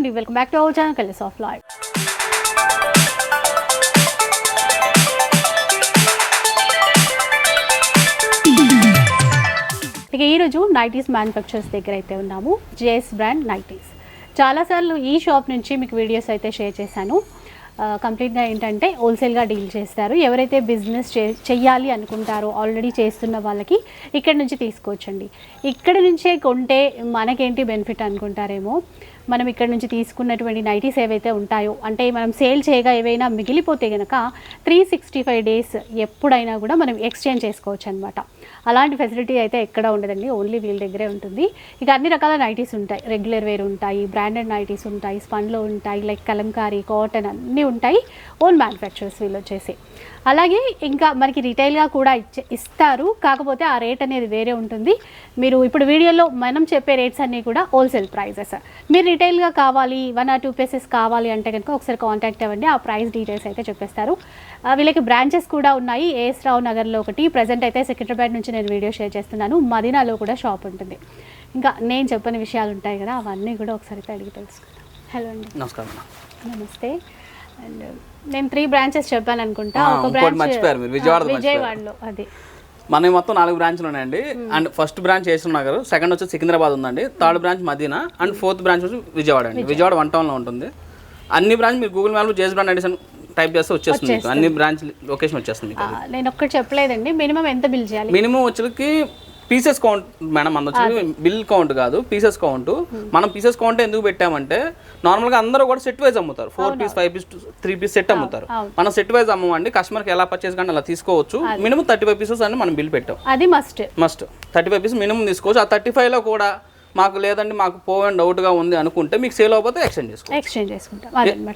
అండి welcome back to our channel colours of life ఇక ఈరోజు నైటీస్ మ్యానుఫ్యాక్చర్స్ దగ్గర అయితే ఉన్నాము. JS brand nighties. చాలాసార్లు ఈ షాప్ నుంచి మీకు వీడియోస్ అయితే షేర్ చేశాను. కంప్లీట్గా ఏంటంటే హోల్సేల్గా డీల్ చేస్తారు. ఎవరైతే బిజినెస్ చే చెయ్యాలి అనుకుంటారో ఆల్రెడీ చేస్తున్న వాళ్ళకి ఇక్కడ నుంచి తీసుకోవచ్చండి ఇక్కడ నుంచే కొంటే మనకేంటి బెనిఫిట్ అనుకుంటారేమో? మనం ఇక్కడ నుంచి తీసుకున్నటువంటి నైటీస్ ఏవైతే ఉంటాయో అంటే మనం సేల్ చేయగా ఏవైనా మిగిలిపోతే కనుక త్రీ సిక్స్టీ ఫైవ్ డేస్ ఎప్పుడైనా కూడా మనం ఎక్స్చేంజ్ చేసుకోవచ్చు అనమాట అలాంటి ఫెసిలిటీ అయితే ఎక్కడ ఉండదండి. ఓన్లీ వీళ్ళ దగ్గరే ఉంటుంది. ఇక అన్ని రకాల నైటీస్ ఉంటాయి. రెగ్యులర్ వేర్ ఉంటాయి బ్రాండెడ్ నైటీస్ ఉంటాయి స్పన్లో ఉంటాయి లైక్ కలంకారీ కాటన్ అన్నీ ఉంటాయి. ఓన్ మ్యానుఫ్యాక్చరర్స్ వీళ్ళు వచ్చేసి. అలాగే ఇంకా మనకి రిటైల్గా కూడా ఇచ్చే ఇస్తారు. కాకపోతే ఆ రేట్ అనేది వేరే ఉంటుంది. మీరు ఇప్పుడు వీడియోలో మనం చెప్పే రేట్స్ అన్నీ కూడా హోల్సేల్ ప్రైజెస్ మీరు రిటైల్గా కావాలి వన్ ఆర్ టూ పీసెస్ కావాలి అంటే కనుక ఒకసారి కాంటాక్ట్ అవ్వండి. ఆ ప్రైస్ డీటెయిల్స్ అయితే చెప్పేస్తారు. వీళ్ళకి బ్రాంచెస్ కూడా ఉన్నాయి. ఏఎస్ రావు నగర్లో ఒకటి. ప్రజెంట్ అయితే సికింద్రాబాద్ నుంచి నేను వీడియో షేర్ చేస్తున్నాను. మదీనాలో కూడా షాప్ ఉంటుంది. ఇంకా నేను చెప్పని విషయాలు ఉంటాయి కదా అవన్నీ కూడా ఒకసారి అయితే అడిగి తెలుసుకుందాం. హలో అండి. నమస్కారం. నమస్తే. అండ్ నేను త్రీ బ్రాంచెస్ చెప్పాను అనుకుంటా ఒక బ్రాంచ్ మర్చిపోయారు మీరు, విజయవాడది విజయవాడలో అది. మన మొత్తం నాలుగు బ్రాంచ్లు ఉన్నాయండి. And first branch AC Nagar second వచ్చి సికింద్రాబాద్ ఉందండి. Third branch Madina. And fourth branch వచ్చి విజయవాడ అండి. విజయవాడ. వన్ టౌన్లో ఉంటుంది. అన్ని బ్రాంచ్ మీరు గూగుల్ మ్యాప్లో జేస్ బ్రాండ్ ఎడిషన్ టైప్ చేస్తే వచ్చేస్తుంది అన్ని బ్రాంచ్ లొకేషన్ వచ్చేస్తుంది నేను ఒక్కటి చెప్పలేదండి. మినిమం ఎంత బిల్ చేయాలి? మినిమం వచ్చేకి పీసెస్ కౌంట్ మేడం మన వచ్చి బిల్ కౌంట్ కాదు పీసెస్ కౌంట్ మనం పీసెస్ కౌంట్ ఎందుకు పెట్టామంటే నార్మల్గా అందరూ కూడా సెట్ వైజ్ అమ్ముతారు. Four piece five piece three piece set అమ్ముతారు. మనం సెట్ వైజ్ అమ్మమండి కస్టమర్కి ఎలా పర్చేస్ కానీ అలా తీసుకోవచ్చు. మినిమం థర్టీ ఫైవ్ పీసెస్ అని మనం బిల్ పెట్టాం. అది must must thirty five piece minimum తీసుకోవచ్చు. ఆ థర్టీ ఫైవ్లో కూడా మాకు లేదండి మాకు పోవని డౌట్గా ఉంది అనుకుంటే మీకు సేల్ అవ్వకపోతే ఎక్స్చేంజ్ చేసుకోవచ్చు. ఎక్స్చేంజ్ చేసుకుంటాం.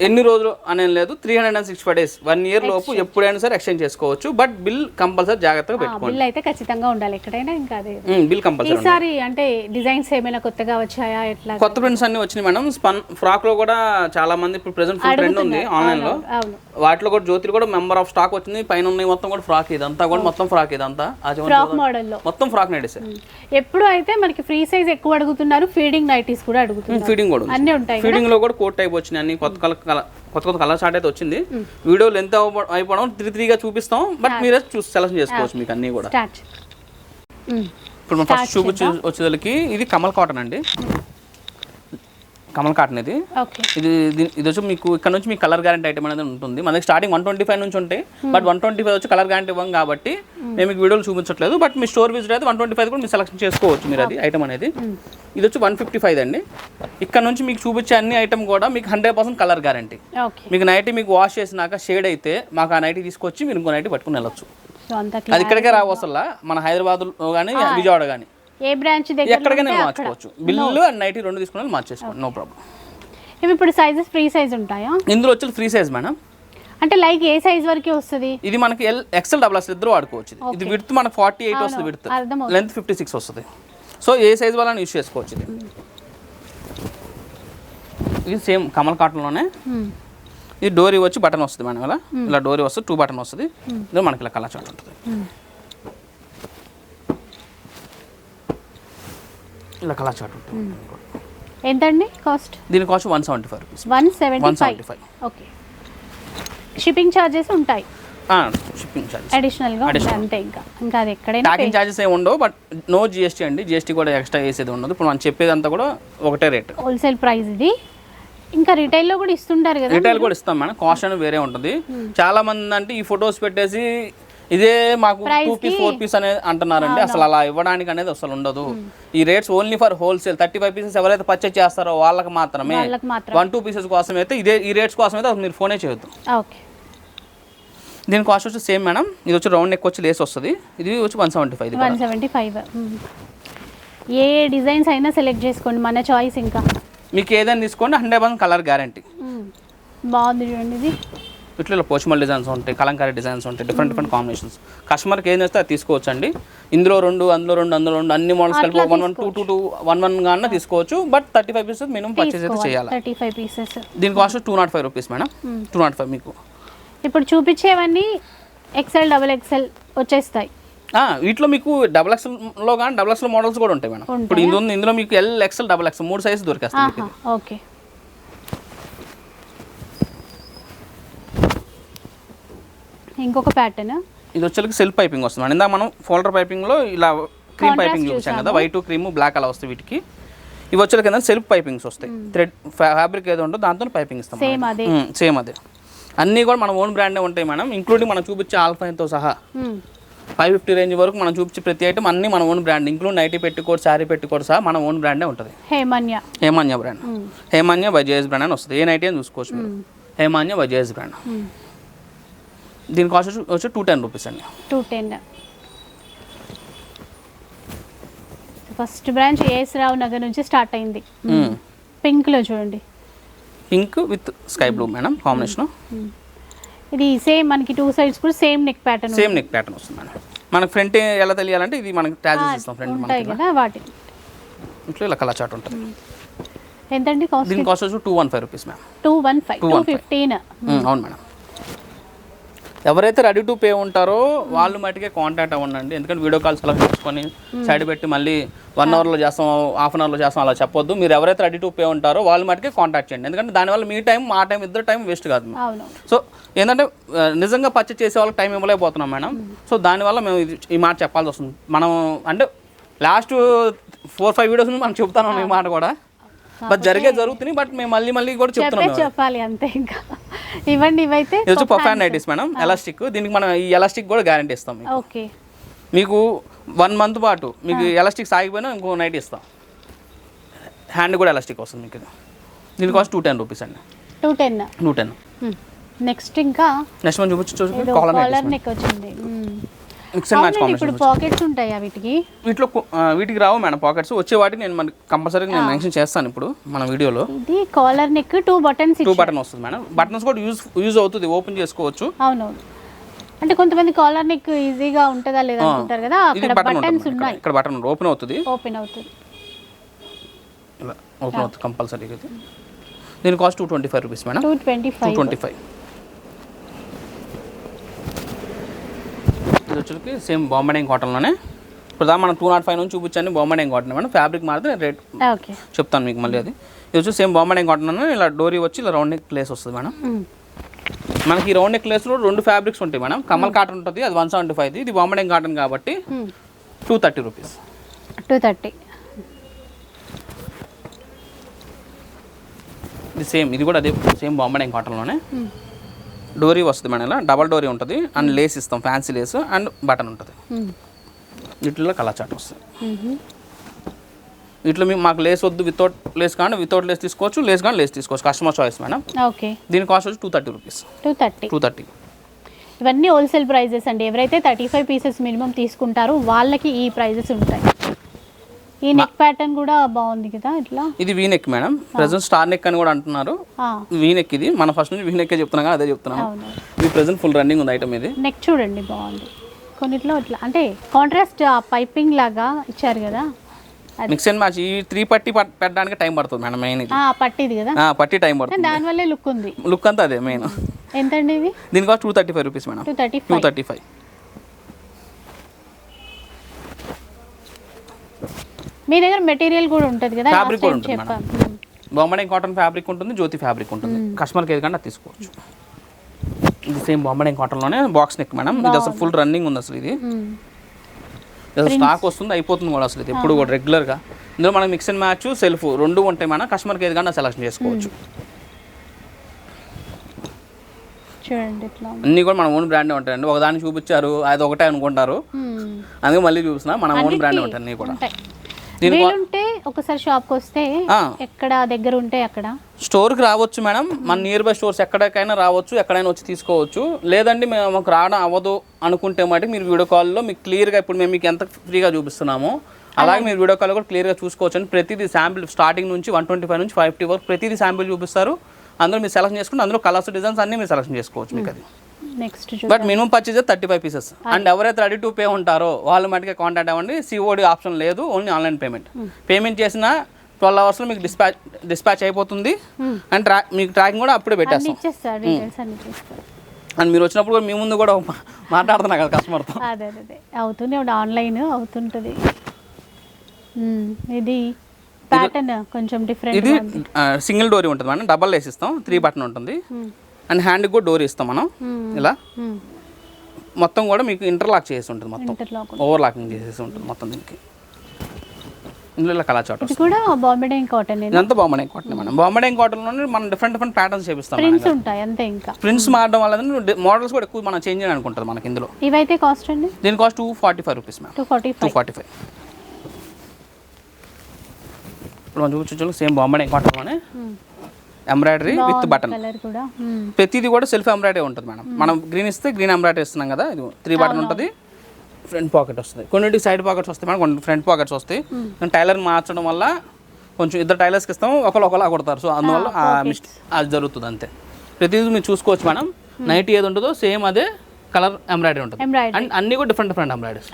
ఎన్ని రోజులు అనేది లేదు three hundred and sixty five days one year లోపు ఎప్పుడైనా సరే ఎక్స్చేంజ్ చేసుకోవచ్చు బట్ బిల్ కంపల్సరీ జాగ్రత్తగా పెట్టుకోండి. బిల్ అయితే ఖచ్చితంగా ఉండాలి. ఎక్కడైనా ఇంకా అదే. బిల్ కంపల్సరీ ఈసారి అంటే డిజైన్స్ ఏమైనా కొత్తగా వచ్చాయా ఎట్లా? కొత్త ప్రింట్స్ అన్ని వచ్చినాయి మేడం. స్పన్ ఫ్రాక్లో కూడా చాలా మంది ఇప్పుడు ప్రెసెంట్ ఫుల్ ట్రెండ్ ఉంది ఆన్లైన్లో. వాటిలో కూడా జ్యోతిలో కూడా మెంబర్ ఆఫ్ స్టాక్ వచ్చింది. పైన ఉన్నాయి మొత్తం కూడా ఫ్రాక్ ఇదంతా కూడా మొత్తం ఫ్రాక్ ఇదంతా. మొత్తం ఫ్రాక్ నడిసే ఎప్పుడు అయితే మనకి ఫ్రీ సైజ్ ఎక్కువ అడుగుతున్నారు ఫీడింగ్ నైటీస్ కూడా అడుగుతున్నారు. ఫీడింగ్ కూడా అన్నీ ఉంటాయి ఫీడింగ్లో కూడా కోట్ టైప్ వచ్చినాయి అన్ని. కొత్త కలర్ కొత్త కొత్త కలర్ స్టార్ట్ అయితే వచ్చింది. వీడియో లెంత్ అయిపోవడం త్రీ త్రీగా చూపిస్తాం. బట్ మీరే చూసి సెలెక్షన్ చేసుకోవచ్చు మీకు అన్ని కూడా. ఇప్పుడు మనం ఫస్ట్ చూపించే వచ్చేసరికి ఇది కమల్ కాటన్ అండి. కమల్ కాటన్ ఇది. ఇది ఇది వచ్చి మీకు ఇక్కడ నుంచి మీకు కలర్ గ్యారంటీ ఐటమ్ అనేది ఉంటుంది. మనకి స్టార్టింగ్ వన్ ట్వంటీ ఫైవ్ నుంచి ఉంటాయి. బట్ వన్ ట్వంటీ ఫైవ్ వచ్చి కలర్ గ్యారంటీ ఇవ్వం కాబట్టి మేము మీకు వీడియోలు చూపించట్లేదు. బట్ మీ స్టోర్ విజిట్ అయితే వన్ ట్వంటీ ఫైవ్ కూడా మీరు సెలెక్షన్ చేసుకోవచ్చు మీరు అది ఐటమ్ అనేది. ఇది వచ్చి వన్ ఫిఫ్టీ ఫైవ్ అండి. ఇక్కడ నుంచి మీకు చూపించే అన్ని ఐటమ్ కూడా మీకు హండ్రెడ్ పర్సెంట్ కలర్ గ్యారంటీ మీకు నైట్ మీకు వాష్ చేసినాక షేడ్ అయితే మాకు ఆ నైట్ తీసుకొచ్చి మీరు ఇంకో నైట్ పట్టుకుని వెళ్ళొచ్చు. అది ఇక్కడికే రావు అసలు. మన హైదరాబాద్లో కానీ విజయవాడ కానీ ఏ బ్రాంచ్ దగ్గర ఎక్కడికైనా మార్చుకోవచ్చు. బిల్లు అండ్ నైట్ రెండు తీసుకుని మార్చేసుకోండి. నో ప్రాబ్లం ఇవి ఇప్పుడు సైజెస్ ఫ్రీ సైజ్ ఉంటాయా? ఇందులో వచ్చి ఫ్రీ సైజ్ మేడం అంటే లైక్ ఏ సైజ్ వరకే వస్తుంది? ఇది మనకి ఎల్ ఎక్సెల్ డబుల్ ఎక్సెల్ ఇద్దరు వాడుకోవచ్చు ఇది. విడ్త్ మనకి ఫార్టీ ఎయిట్ వస్తుంది విడ్త్. లెంత్ ఫిఫ్టీ సిక్స్ వస్తుంది. సో ఏ సైజ్ వాళ్ళని యూస్ చేసుకోవచ్చు ఇది. ఇది సేమ్ కమల్ కాటన్లోనే ఇది డోరీ వచ్చి బటన్ వస్తుంది మనం ఇలా ఇలా డోరీ వస్తుంది టూ బటన్ వస్తుంది. ఇది మనకి ఇలా కలర్ చాట్ ఉంటుంది. ఇలా కలర్ చాట్ ఉంటుంది ఎంతండి కాస్ట్? దీని cost one seventy five rupees. One seventy one five? Seventy five. Okay. Shipping charges ఉంటాయి? షిప్పింగ్ ఛార్జెస్ అడిషనల్గా ఉంటాయి అంతే ఇంకా. ఇంకా అది ఎక్కడైనా ప్యాకింగ్ ఛార్జెస్ ఏమి ఉండవు బట్ నో జిఎస్టీ అండి. జిఎస్టీ కూడా ఎక్స్ట్రా వేసేది ఉండదు. ఇప్పుడు మనం చెప్పేదంతా కూడా ఒకటే రేట్ హోల్సేల్ ప్రైస్ ఇది. ఇంకా రిటైల్లో కూడా ఇస్తుంటారు కదా రిటైల్ కూడా ఇస్తాం మేడం. కాస్ట్ అనేది వేరే ఉంటుంది. చాలా మంది అంటే ఈ ఫొటోస్ పెట్టేసి ఇదే మాకు టూ పీస్ ఫోర్ పీస్ అనేది అంటున్నారండి. అసలు అలా ఇవ్వడానికి అనేది అసలు ఉండదు. ఈ rates only for wholesale thirty five pieces ఎవరైతే పర్చేస్ చేస్తారో వాళ్ళకి మాత్రమే. వన్ టూ పీసెస్ కోసం అయితే ఇదే ఈ రేట్స్ కోసం అయితే మీరు ఫోనే చేయొద్దు. ఓకే దీని కాస్ట్ వచ్చి సేమ్ మేడం ఇది వచ్చి రౌండ్ నెక్ వచ్చి లేస్ వస్తుంది. ఇది వచ్చి one seventy five one seventy five ఏ డిజైన్స్ అయినా సెలెక్ట్ చేసుకోండి. మన చాయిస్ ఇంకా. మీకు ఏదైనా తీసుకోండి. Hundred percent colour guarantee. బాగుంది చూడండి ఇది. ఇట్లా ఇలా పోచమల్ డిజైన్స్ ఉంటాయి కలంకారీ డిజైన్స్ ఉంటాయి డిఫరెంట్ డిఫరెంట్ కాంబినేషన్స్ కస్టమర్కి ఏం చేస్తే అది తీసుకోవచ్చు అండి ఇందులో రెండు అందులో రెండు అందులో రెండు అన్ని మోడల్స్ కలిపి one one two two two one one గానే తీసుకోవచ్చు. But thirty five pieces minimum purchase అయితే చేయాలి. థర్టీ ఫైవ్ పీసెస్ దీని cost two nought five rupees madam two nought five మీకు. ఇప్పుడు చూపించేవన్నీ ఎక్సెల్ డబుల్ ఎక్సెల్ వచ్చేస్తాయి. వీటిలో మీకు డబల్ ఎక్స్ఎల్లో కానీ డబల్ ఎక్స్ఎల్ మోడల్స్ కూడా ఉంటాయి మేడం ఇప్పుడు ఇందులో ఇందులో మీకు ఎల్ ఎక్స్ఎల్ డబల్ ఎక్స్ఎల్ మూడు సైజ్ దొరికేస్తాయి ఓకే. ఇంకొక ప్యాటర్న్ ఇది వచ్చేసరికి సెల్ఫ్ పైపింగ్ వస్తుంది. ఇందాక మనం ఫోల్డర్ పైపింగ్లో ఇలా క్రీమ్ పైపింగ్ చూసాం కదా వైట్ క్రీమ్ బ్లాక్ అలా వస్తాయి వీటికి. ఇవి వచ్చే కింద సెల్ఫ్ పైపింగ్స్ వస్తాయి. థ్రెడ్ ఫ్యాబ్రిక్ ఏదో ఉంటుందో దాంతో పైపింగ్ ఇస్తాం సేమ్ అదే. సేమ్ అదే. అన్నీ కూడా మన ఓన్ బ్రాండే ఉంటాయి మేడం. ఇంక్లూడింగ్ మనం చూపించే ఆల్ఫైన్తో సహా. ఫైవ్ ఫిఫ్టీ రేంజ్ వరకు మనం చూపించే ప్రతి ఐటమ్ అన్నీ మన ఓన్ బ్రాండ్ ఇంక్లూడ్ నైటీ పెట్టుకోడు శారీ పెట్టుకోడు సహా మన ఓన్ బ్రాండే ఉంటుంది. హేమన్య. హేమాన్య బ్రాండ్ మ్మ్. హేమాన్య బై జేఎస్ బ్రాండ్ అని వస్తుంది. ఏ నైటీ అని చూసుకోవచ్చు మీరు. Hemanya by JS brand. దీని కాస్ట్ వచ్చి- వచ్చి టూ టెన్ రూపీస్ అండి. Two ten first branch AS Rao Nagar నుంచి స్టార్ట్ అయింది. పింక్లో చూడండి. Pink with sky blue madam combination ఇది సేమ్ మనకి టూ సైడ్స్ కూడా same neck pattern same neck pattern వస్తుంది మేడం మనకు ఫ్రంట్ ఎలా తెలియాలంటే ఇది మనకి ట్యాజెస్ ఇస్తాం ఫ్రంట్ మనకి కదా వాటి. ఇంట్లో ఇలా కలర్ చాట్ ఉంటుంది. ఎంతండి కాస్ట్ దీని కాస్ట్ వచ్చి two one five rupees ma'am two one five two 215. Fifteen అవును మేడం ఎవరైతే రెడీ టు పే ఉంటారో వాళ్ళు మటుకే కాంటాక్ట్ అవ్వండి ఎందుకంటే వీడియో కాల్ సెలెక్ట్ చేసుకొని సైడ్ పెట్టి మళ్ళీ వన్ అవర్లో చేస్తాం హాఫ్ అన్ అవర్లో చేస్తాం అలా చెప్పొద్దు. మీరు ఎవరైతే రెడీ టు పే ఉంటారో వాళ్ళు మటుకే కాంటాక్ట్ చేయండి. ఎందుకంటే దానివల్ల మీ టైం మా టైం ఇద్దరు టైం వేస్ట్ కాదు. సో ఏంటంటే నిజంగా పర్చేస్ చేసే వాళ్ళకి టైం ఇవ్వలేకపోతున్నాం మేడం. సో దానివల్ల మేము ఈ మాట చెప్పాల్సి వస్తుంది. మనం అంటే లాస్ట్ ఫోర్ ఫైవ్ వీడియోస్ మనం చెప్తాను ఈ మాట కూడా. బట్ జరిగే జరుగుతున్నాయి బట్ మేము మళ్ళీ మళ్ళీ కూడా చెప్తున్నాం చెప్పాలి అంతే ఇంకా. ఇవ్వండి ఇవైతే ఇది పఫాన్ నైటీస్ మేడం ఎలాస్టిక్ దీనికి మనం ఈ ఎలాస్టిక్ కూడా గ్యారంటీ ఇస్తాం మీకు. ఓకే. మీకు వన్ మంత్ పాటు మీకు ఎలాస్టిక్ సాగిపోయినా ఇంకో నైట్ ఇస్తాం. హ్యాండ్ కూడా ఎలాస్టిక్ వస్తుంది మీకు. దీని కాస్ట్ టూ టెన్ రూపీస్ అండి. Two ten two ten next ఇంకా నెక్స్ట్ మనం చూపించి కాలర్ నెక్ వచ్చింది. మ్మ్. మిక్స్ అండ్ మ్యాచ్ అవునండి, ఇప్పుడు పాకెట్స్ ఉంటాయా వీటికి? వీటిలో వీటికి రావు మేడం పాకెట్స్ వచ్చే వాటికి నేను మనకి కంపల్సరీగా నేను మెన్షన్ చేస్తాను ఇప్పుడు మన వీడియోలో. ఇది collar neck two buttons two button వస్తుంది మేడం. బటన్స్ కూడా యూజ్ యూజ్ అవుతుంది ఓపెన్ చేసుకోవచ్చు. అవునవును అంటే కొంతమంది కాలర్ నెక్ ఈజీగా ఉంటుందా లేదా అనుకుంటారు కదా అక్కడ బటన్ బటన్స్. ఉన్నాయి. ఇక్కడ బటన్ ఓపెన్ అవుతుంది. ఓపెన్ అవుతుంది. ఇలా ఓపెన్ అవుతుంది కంపల్సరీగా ఇది దీని cost two twenty five rupees madam. Two twenty five twenty five ఇది వచ్చరికి సేమ్ బాంబడేం కాటన్లోనే ఇప్పుడు మనం టూ నాట్ ఫైవ్ నుంచి చూపించండి బాంబడేం కాటన్ మేడం. ఫ్యాబ్రిక్ మారితే రేట్ ఓకే చెప్తాను మీకు మళ్ళీ అది. ఇది వచ్చి సేమ్ బాంబడేం కాటన్ ఇలా డోరీ వచ్చి ఇలా రౌండ్ నెక్ ప్లేస్ వస్తుంది మేడం. మనకి ఈ రౌండ్ నెక్ ప్లేస్లో రెండు ఫ్యాబ్రిక్స్ ఉంటాయి మేడం. కమల్ కాటన్ ఉంటుంది అది వన్ సెవెంటీ ఫైవ్ ఇది బాంబడేం కాటన్ కాబట్టి two thirty rupees two thirty ఇది సేమ్ ఇది కూడా అదే సేమ్ బాంబడేం కాటన్లోనే డోరీ వస్తుంది మేడం ఇలా డబల్ డోరీ ఉంటుంది. అండ్ లేస్ ఇస్తాం ఫ్యాన్సీ లేస్ అండ్ బటన్ ఉంటుంది. వీటిలో కలర్ చాట్ వస్తుంది. వీటిలో మీ మాకు లేస్ వద్దు వితౌట్ లేస్ కానీ వితౌట్ లేస్ తీసుకోవచ్చు లేస్ కానీ లేస్ తీసుకోవచ్చు. Customer choice madam. ఓకే. దీని కాస్ట్ వచ్చి two thirty rupees. Two thirty. Two thirty. ఇవన్నీ హోల్సేల్ ప్రైజెస్ అండి. ఎవరైతే థర్టీ ఫైవ్ పీసెస్ మినిమం తీసుకుంటారో వాళ్ళకి ఈ ప్రైజెస్ ఉంటాయి. ఈ నెక్ ప్యాటర్న్ కూడా బాగుంది కదా ఇట్లా? ఇది V neck madam. Present star neck అని కూడా అంటున్నారు. వీ నెక్ ఇది. మన ఫస్ట్ నుంచి వీ నెక్కే చెప్తున్నాం అదే చెప్తున్నాం. అవును ఇది ప్రజెంట్ ఫుల్ రన్నింగ్ ఉంది ఐటమ్ ఇది. నెక్ చూడండి బాగుంది. కొన్నిట్లో ఇట్లా అంటే కాంట్రాస్ట్ పైపింగ్ లాగా ఇచ్చారు కదా. మిక్స్ అండ్ మ్యాచ్ ఈ త్రీ పట్టి పట్- పెట్టడానికి టైం పడుతుంది మేడం మెయిన్ ఇది. ఆ, పట్టిది కదా. ఆ, పట్టి టైం పడుతుంది. దానివల్లే లుక్ ఉంది. లుక్ అంతా అదే మెయిన్ ఎంతండి ఇది? దీని cost two thirty five rupees madam. Two thirty two thirty five మీ దగ్గర మెటీరియల్ కూడా ఉంటుంది కదా లాస్ట్ కూడా ఉంటుంది బాంబడే కాటన్ ఫ్యాబ్రిక్ ఉంటుంది జ్యోతి ఫ్యాబ్రిక్ ఉంటుంది. కస్టమర్కి ఏది కంటే అది తీసుకోవచ్చు. ఇది సేమ్ బాంబడే కాటన్లోనే బాక్స్ నెక్ మేడం. ఇది అసలు ఫుల్ రన్నింగ్ ఉంది అసలు ఇది. ఇది స్టాక్ వస్తుంది అయిపోతుంది కూడా అసలు ఇది. ఎప్పుడు కూడా రెగ్యులర్గా ఇందులో మనకి మిక్స్ అండ్ మ్యాచ్ సెల్ఫ్ రెండు ఉంటాయి మనం కస్టమర్కి ఏది కంటే సెలెక్షన్ చేసుకోవచ్చు. చూడండి ఇట్లా ఉంది. అన్నీ కూడా మన ఓన్ బ్రాండే ఉంటాయండి. ఒకదాన్ని చూపించారు అది ఒకటే అనుకుంటారు. అందుకే మళ్ళీ చూపిస్తున్నా మన ఓన్ బ్రాండే ఉంటాయి అన్నీ కూడా. వీలుంటే ఒకసారి షాప్కి వస్తే. ఎక్కడ దగ్గర ఉంటే అక్కడ? స్టోర్కి రావచ్చు మేడం. మన నియర్ బై స్టోర్స్ ఎక్కడికైనా రావచ్చు ఎక్కడైనా వచ్చి తీసుకోవచ్చు. లేదండి మేము మాకు రావడం అవ్వదు అనుకుంటే మటుకు మీరు వీడియో కాల్లో మీకు క్లియర్గా ఇప్పుడు మేము మీకు ఎంత ఫ్రీగా చూపిస్తున్నామో అలాగే మీరు వీడియో కాల్ కూడా క్లియర్గా చూసుకోవచ్చు అండి ప్రతిదీ శాంపిల్ స్టార్టింగ్ నుంచి వన్ ట్వంటీ ఫైవ్ నుంచి ఫైవ్ ఫిఫ్టీ వరకు ప్రతిదీ శాంపిల్ చూపిస్తారు. అందులో మీరు సెలెక్షన్ చేసుకుంటే అందులో కలర్స్ డిజైన్స్ అన్నీ మీరు సెలెక్షన్ చేసుకోవచ్చు మీకు అది next but minimum purchase thirty five pieces and ఎవరైతే రెడీ టు పే ఉంటారో వాళ్ళు మటుకే కాంటాక్ట్ అవ్వండి. సిఓడి ఆప్షన్ లేదు ఓన్లీ ఆన్లైన్ పేమెంట్ పేమెంట్ చేసిన ట్వెల్వ్ అవర్స్లో మీకు డిస్పాచ్ డిస్పాచ్ అయిపోతుంది. అండ్ ట్రా మీకు ట్రాకింగ్ కూడా అప్పుడే అన్ని పెట్టేస్తాం. ఇచ్చేస్తారు డీటెయిల్స్ అన్ని ఇచ్చేస్తారు. అండ్ మీరు వచ్చినప్పుడు మీ ముందు కూడా మాట్లాడుతున్నా కదా కస్టమర్తో అదే అదే అవుతూనే ఆన్లైన్ అవుతుంటుంది. మ్మ్. ఇది ప్యాటర్న్ కొంచెం డిఫరెంట్ ఇది సింగిల్ డోరీ ఉంటుంది మేడం డబల్ వేసి ఇస్తాం. త్రీ బటన్ ఉంటుంది. అండ్ హ్యాండ్కి కూడా డోరీ ఇస్తాం మనం. ఇలా? మొత్తం కూడా మీకు ఇంటర్లాక్ చేసి ఉంటుంది మొత్తం. ఓవర్ లాకింగ్ చేసేసి ఉంటుంది మొత్తం దీనికి. ఇందులో ఇలా కలర్ చాట్ ఇది కూడా బాంబే కాటన్ ఇదంతా బాంబడే కాటన్ మేడం. బాంబడే కాటన్లోనే మనం డిఫరెంట్ డిఫరెంట్ ప్యాటర్న్స్ చేపిస్తాం ప్రింట్స్ ఉంటాయి అంతే ఇంకా. ప్రింట్స్ మారడం వల్ల మోడల్స్ కూడా ఎక్కువ మనం చేంజ్ చేయాలి అనుకుంటుంది మనకి ఇందులో. ఇవైతే కాస్ట్ అండి? దీని cost two forty five rupees ma'am two forty two five forty five ఇప్పుడు మనం చూపించు సేమ్ బాంబడే కాటన్లోనే ఎంబ్రాయిడరీ విత్ బటన్. ప్రతిదీ కూడా సెల్ఫ్ ఎంబ్రాయిడరీ ఉంటుంది మేడం. మనం గ్రీన్ ఇస్తే గ్రీన్ ఎంబ్రాయిడరీ ఇస్తున్నాం కదా ఇది త్రీ బటన్ ఉంటుంది. ఫ్రంట్ పాకెట్ వస్తుంది. కొన్నింటికి సైడ్ పాకెట్స్ వస్తాయి మేడం కొన్ని ఫ్రంట్ పాకెట్స్ వస్తాయి. టైలర్ మార్చడం వల్ల కొంచెం ఇద్దరు టైలర్స్కి ఇస్తాము ఒకరు ఒకలా కొడతారు. సో అందువల్ల అది జరుగుతుంది అంతే. ప్రతిదీ మీరు చూసుకోవచ్చు మేడం. నైట్ ఏది ఉంటుందో సేమ్ అదే కలర్ ఎంబ్రాయిడరీ ఉంటుంది. అండ్ అన్నీ కూడా డిఫరెంట్ డిఫరెంట్ ఎంబ్రాయిడరీస్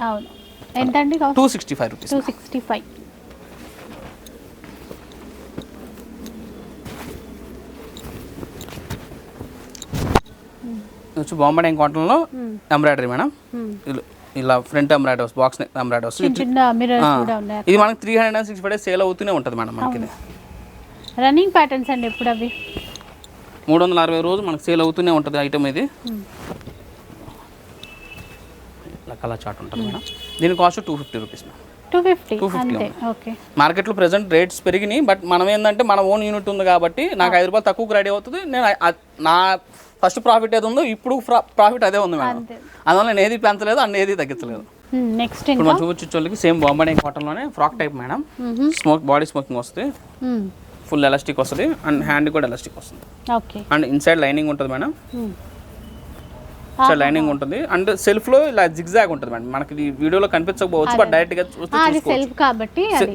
ఎంత అండి two sixty five rupees two sixty five వచ్చి బాంబే కాటన్లో ఎంబ్రాయిడరీ మేడం. ఇలా- ఫ్రంట్ ఎంబ్రాయిడరీ బాక్స్ ఎంబ్రాయిడరీ ఇది మనకి three hundred and six five days sale అవుతూనే ఉంటుంది మేడం మనకి రన్నింగ్ ప్యాటర్న్స్ అండి ఎప్పుడు అవి మూడు వందల అరవై రోజు మనకి సేల్ అవుతూనే ఉంటుంది ఐటమ్ ఇది. మ్మ్. ఇలా కలర్ చార్ట్ ఉంటుంది మేడం. దీని cost two fifty rupees madam. Two fifty 250 అంతే. ఓకే మార్కెట్లో ప్రెసెంట్ రేట్స్ పెరిగినాయి బట్ మనం ఏంటంటే మన ఓన్ యూనిట్ ఉంది కాబట్టి నాకు ఐదు రూపాయలు తక్కువకి రెడీ అవుతుంది. నేను నా ఫస్ట్ ప్రాఫిట్ ఏది ఉందో ఇప్పుడు ప్రాఫిట్ అదే ఉంది మేడం. అందువల్ల నేను ఏది పెంచలేదు అన్న ఏది తగ్గించలేదు. నెక్స్ట్ ఇప్పుడు ఇంకా? మనం చూపించే same Bombay కాటన్లోనే frock type madam. Smock body smocking వస్తుంది. ఫుల్ ఎలాస్టిక్ వస్తుంది అండ్ హ్యాండ్ కూడా ఎలాస్టిక్ వస్తుంది. ఓకే. అండ్ ఇన్సైడ్ లైనింగ్ ఉంటుంది మేడం. లైనింగ్ ఉంటుంది. అండ్ సెల్ఫ్లో ఇలా జిగ్జాగ్ ఉంటుంది మేడం. మనకి వీడియోలో కనిపించకపోవచ్చు బట్ డైరెక్ట్గా చూస్తే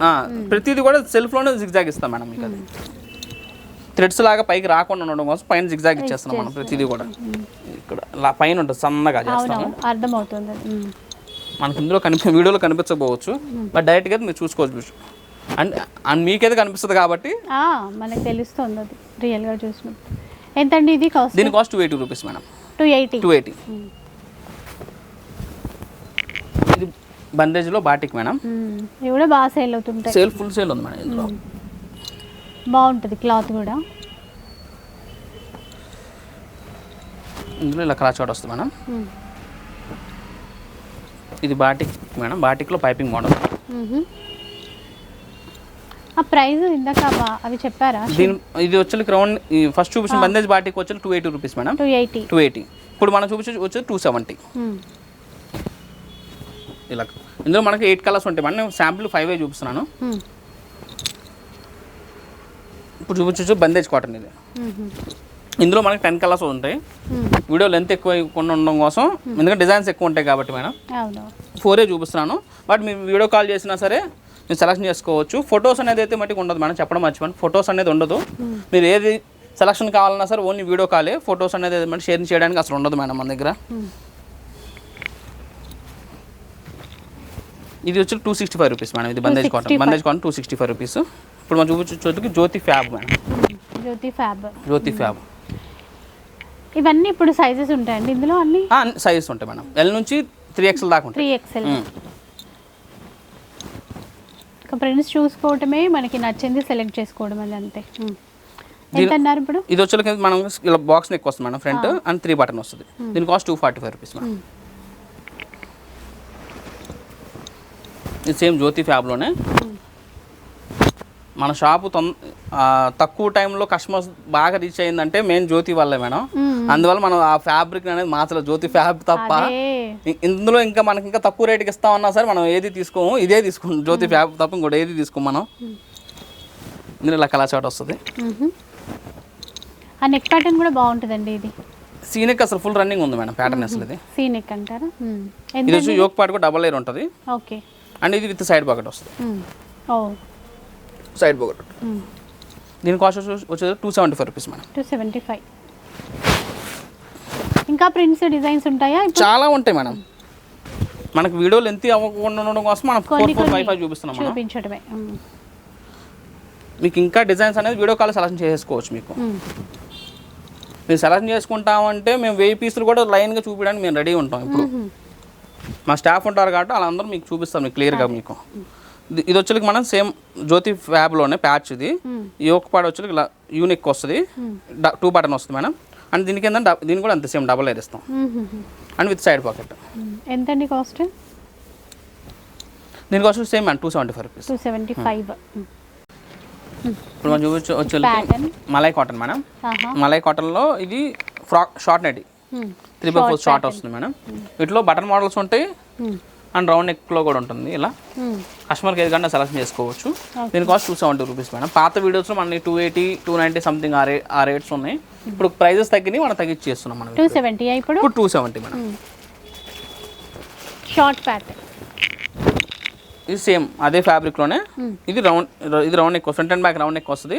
ప్రతిదీ కూడా సెల్ఫ్లోనే జిగ్జాగ్ ఇస్తాం మేడం మీకు అది థ్రెడ్స్ లాగా పైకి రాకుండా ఉండడం కోసం పైన జిగ్జాగ్ ఇచ్చేస్తున్నాం మనం ప్రతిదీ కూడా. ఇక్కడ పైన ఉంటుంది సన్నగా చేస్తాము అర్థమవుతుంది. మనకి ఇందులో కనిపి వీడియోలో కనిపించకపోవచ్చు బట్ డైరెక్ట్గా మీరు చూసుకోవచ్చు అండ్ అండ్ మీకైతే కనిపిస్తుంది కాబట్టి మనకు తెలుస్తుంది అది రియల్గా చూసినప్పుడు. ఎంతండి ఇది కాస్ట్? దీని cost two eighty rupees madam. Two eighty. Two eighty. ఇది బందేజ్లో బాటిక్ మేడం. ఇవి కూడా బాగా సేల్ అవుతుంటాయి. సేల్ ఫుల్ సేల్ ఉంది మేడం ఇందులో. బాగుంటుంది క్లాత్ కూడా. ఇందులో ఇలా కలర్ చాట్ వస్తుంది మేడం. ఇది బాటిక్ మేడం బాటిక్లో పైపింగ్ మోడల్. ఆ ప్రైస్ ఇందాక అవి చెప్పారా? దీని ఇది వచ్చి రౌండ్ ఈ ఫస్ట్ చూపించిన బందేజ్ బాటిక్ వచ్చి two eighty rupees madam. Two eighty two eighty ఇప్పుడు మనం చూపించి వచ్చేది టూ సెవెంటీ ఇలా. ఇందులో మనకి ఎయిట్ కలర్స్ ఉంటాయి. మేడం నేను శాంపుల్ ఫైవ్ చూపిస్తున్నాను. ఇప్పుడు చూపించచ్చు బందేజ్ కాటన్ ఇది. ఇందులో మనకి టెన్ కలర్స్ ఉంటాయి. వీడియో లెంత్ ఎక్కువ కొన్ని ఉండడం కోసం ఎందుకంటే డిజైన్స్ ఎక్కువ ఉంటాయి కాబట్టి మేడం. ఫోరే చూపిస్తున్నాను. బట్ మీరు వీడియో కాల్ చేసినా సరే మీరు సెలెక్షన్ చేసుకోవచ్చు. ఫొటోస్ అనేది అయితే మట్టుకు ఉండదు మేడం చెప్పడం మర్చిపోయాను. ఫొటోస్ అనేది ఉండదు. మీరు ఏది సెలక్షన్ కావాలన్నా సరే ఓన్లీ వీడియో కాలే ఫొటోస్ అనేది ఏది షేర్ చేయడానికి అసలు ఉండదు మేడం మన దగ్గర. ఇది వచ్చి two sixty five rupees madam ఇది bandhej cotton bandhej cotton two sixty five rupees ఇప్పుడు మనం చూపించే Jyothi Fab madam. Jyothi Fab. Jyothi Fab. ఇవన్నీ ఇప్పుడు సైజెస్ ఉంటాయండి ఇందులో అన్ని? సైజెస్ ఉంటాయి మేడం. ఎల్ నుంచి త్రీ ఎక్స్ఎల్ దాకా ఉంటాయి. Three XL. ఇక ప్రింట్స్ చూసుకోవటమే మనకి నచ్చింది సెలెక్ట్ చేసుకోవడం అది అంతే. ఎంత అన్నారు ఇప్పుడు? ఇది వచ్చేకి మనం ఇలా బాక్స్ నెక్ వస్తుంది madam front and three button వస్తుంది. దీని cost two forty five rupees madam ఇది సేమ్ జ్యోతి ఫ్యాబ్లోనే మన షాపు తక్కువ టైంలో కస్టమర్స్ బాగా రీచ్ అయిందంటే మెయిన్ జ్యోతి వల్లే మేడం. అందువల్ల మనం ఆ ఫ్యాబ్రిక్ అనేది మార్చలేదు జ్యోతి ఫ్యాబ్ తప్ప ఇందులో ఇంకా మనకి ఇంకా తక్కువ రేటుకి ఇస్తామన్నా సరే మనం ఏది తీసుకోము ఇదే తీసుకుంటాం. జ్యోతి ఫ్యాబ్ తప్ప ఇంకోటి ఏది తీసుకోం మనం. ఇందులో ఇలా కలర్ చాట్ వస్తుంది. ఆ నెక్ ప్యాటర్న్ కూడా బాగుంటుందండి ఇది. సీనెక్ అసలు ఫుల్ రన్నింగ్ ఉంది మేడం ప్యాటర్న్ అసలు ఇది. సీ నెక్ అంటారా. ఇది ఎంత వచ్చి యోక్ పార్ట్ కూడా డబల్ లేయర్ ఉంటుంది. ఓకే. అండ్ ఇది విత్ సైడ్ పాకెట్ వస్తుంది. ఓ. సైడ్ పాకెట్ దీని కాస్ట్ వచ్చి- వచ్చేది two seventy five rupees madam two seventy five ఇంకా ప్రింట్స్ డిజైన్స్ ఉంటాయా? చాలా ఉంటాయి మేడం మనకి వీడియోలు ఎంత అవ్వకుండా ఉండడం కోసం మనం ఫోర్ ఫోర్ ఫైవ్ ఫైవ్ చూపిస్తున్నాం చూపించడమే. మీకు ఇంకా డిజైన్స్ అనేది వీడియో కాల్ సెలెక్షన్ చేసుకోవచ్చు మీకు. మీరు సెలెక్షన్ చేసుకుంటామంటే మేము వెయ్యి పీసులు కూడా లైన్గా చూపించడానికి మేము రెడీ ఉంటాం ఇప్పుడు. మా స్టాఫ్ ఉంటారు కాబట్టి వాళ్ళందరూ మీకు చూపిస్తాం మీకు క్లియర్గా మీకు. ఇది- వచ్చేకి మనం సేమ్ జ్యోతి ఫ్యాబ్లోనే ప్యాచ్ ఇది. మ్మ్. ఈ ఒక పాట వచ్చేకి ఇలా యూనిక్ వస్తుంది. టూ బటన్ వస్తుంది మేడం. అండ్ దీనికి ఏంటంటే దీనికి కూడా అంతే సేమ్ డబల్ లేయర్ ఇస్తాం. అండ్ విత్ సైడ్ పాకెట్ ఎంతండి కాస్ట్ దీనికోసం same and two seventy five rupees two seventy five ఇప్పుడు మనం చూపించు వచ్చి మలై కాటన్ మేడం. మలై కాటన్లో ఇది frock short net three by four short వస్తుంది మేడం. వీటిలో బటన్ మోడల్స్ ఉంటాయి. అండ్ రౌండ్ నెక్లో కూడా ఉంటుంది ఇలా. కస్టమర్కి ఏది కన్నా సెలెక్షన్ చేసుకోవచ్చు. దీని cost two seventy rupees madam. పాత వీడియోస్లో మనకి two eighty two ninety something ఆ రే ఆ రేట్స్ ఉన్నాయి. ఇప్పుడు ప్రైజెస్ తగ్గినాయి మనం తగ్గించి చేస్తున్నాం మనం టూ సెవెంటీ ఇప్పుడు two seventy madam. Short pattern ఇది సేమ్ అదే ఫ్యాబ్రిక్లోనే. ఇది రౌండ్ ఇది round neck front and back round neck వస్తుంది.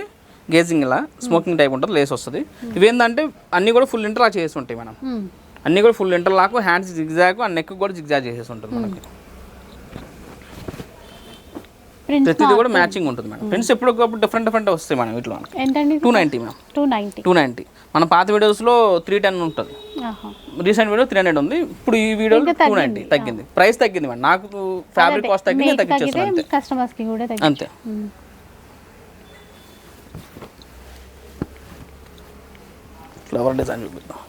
గేజింగ్ ఇలా స్మోకింగ్ టైప్ ఉంటుంది లేస్ వస్తుంది. ఇవేంటంటే అన్నీ కూడా ఫుల్ ఇంటర్ చేసి ఉంటాయి మేడం. అన్నీ కూడా full interlock hands zigzag and neck కూడా జిగ్జాగ్ చేసేసి ఉంటుంది మనకి. ప్రింట్స్ ప్రతిదీ కూడా మ్యాచింగ్ ఉంటుంది మేడం. ఫ్రెండ్స్ ఎప్పటికప్పుడు డిఫరెంట్ డిఫరెంట్ వస్తాయి మేడం వీటిలో ఎంతండి? Two ninety madam. Two ninety two ninety మన పాత వీడియోస్లో త్రీ టెన్ ఉంటుంది. రీసెంట్ వీడియో త్రీ హండ్రెడ్ ఉంది. ఇప్పుడు ఈ వీడియో టూ నైంటీ తగ్గింది. ప్రైస్ తగ్గింది మేడం. నాకు ఫ్యాబ్రిక్ కాస్ట్ తగ్గింది తగ్గించేస్తాను అంతే. ఫ్లవర్ డిజైన్ చూపిద్దాం.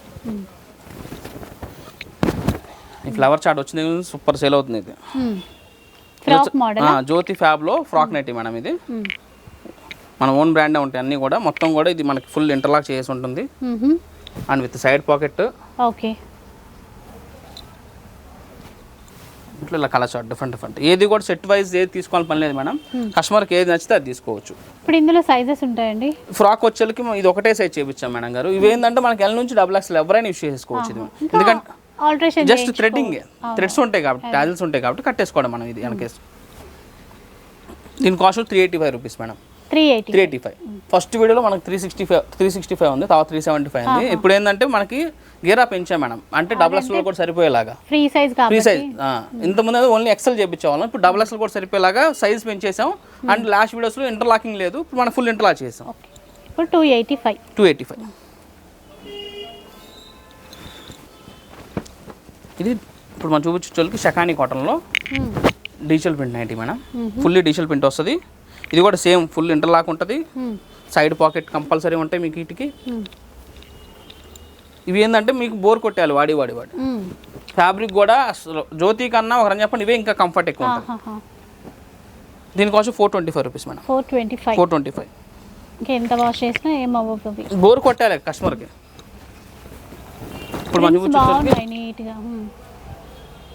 ఈ ఫ్లవర్ చాట్ వచ్చింది సూపర్ సేల్ అవుతుంది ఇది. ఫ్రాక్ మోడల్ ఆ, జ్యోతి ఫ్యాబ్లో ఫ్రాక్ నెట్ మేడం ఇది. మన ఓన్ బ్రాండే ఉంటాయి అన్నీ కూడా. మొత్తం కూడా ఇది మనకి ఫుల్ ఇంటర్లాక్ చేసి ఉంటుంది. And with side pocket okay. ఇట్లా ఇలా కలర్ చార్ట్ డిఫరెంట్ డిఫరెంట్ ఏది కూడా సెట్ వైజ్ ఏది తీసుకోవాలని పని లేదు మేడం కస్టమర్కి ఏది నచ్చితే అది తీసుకోవచ్చు. ఇప్పుడు ఇందులో సైజెస్ ఉంటాయండి? ఫ్రాక్ వచ్చేకి ఇది ఒకటే సైజ్ చేపించాం మేడం గారు. ఇవేంటంటే మనకి ఎల్ నుంచి డబుల్ ఎక్స్ఎల్ ఎవరైనా యూస్ చేసుకోవచ్చు ఇది. ఎందుకంటే ఆల్ట్రేషన్ జస్ట్ థ్రెడ్డింగ్ థ్రెడ్స్ ఉంటాయి కాబట్టి టాజిల్స్ ఉంటాయి కాబట్టి కట్టేసుకోవడం మనం ఇది వెనకేసి. దీని cost three eighty five rupees madam three eighty three eighty five first వీడియోలో మనకి three sixty five three sixty five ఉంది తర్వాత త్రీ సెవెంటీ ఫైవ్ ఉంది ఇప్పుడు ఏంటంటే మనకి గేరా పెంచాం మేడం అంటే డబుల్ ఎక్స్ఎల్ కూడా సరిపోయేలాగా. ఫ్రీ సైజ్ ఫ్రీ సైజ్ ఇంతకుముందు ఓన్లీ ఎక్సెల్ చేయించేవాళ్ళం ఇప్పుడు డబుల్ ఎక్సెల్ కూడా సరిపోయేలాగా సైజ్ పెంచేసాం. అండ్ లాస్ట్ వీడియోస్లో ఇంటర్లాకింగ్ లేదు. ఇప్పుడు మనం ఫుల్ ఇంటర్లాక్ చేసాం. ఇప్పుడు two eighty five two eighty five ఇది ఇప్పుడు మనం చూపించేకి షకానీ కాటన్లో digital print ninety madam. Fully digital print వస్తుంది. ఇది కూడా సేమ్ ఫుల్ ఇంటర్లాక్ ఉంటుంది. సైడ్ పాకెట్ కంపల్సరీ ఉంటాయి మీకు వీటికి. ఇవి ఏంటంటే మీకు బోర్ కొట్టాలి వాడి వాడి వాడి. ఫ్యాబ్రిక్ కూడా అసలు జ్యోతి కన్నా ఒక రన్ చెప్పండి ఇవే ఇంకా కంఫర్ట్ ఎక్కువ ఉంటుంది. దీనికోసం four twenty five rupees madam. Four twenty five. Four twenty five. ఇంకెంత వాష్ చేసినా ఏం అవ్వవు బోర్ కొట్టాలి కస్టమర్కి. ఇప్పుడు మనం నీట్గా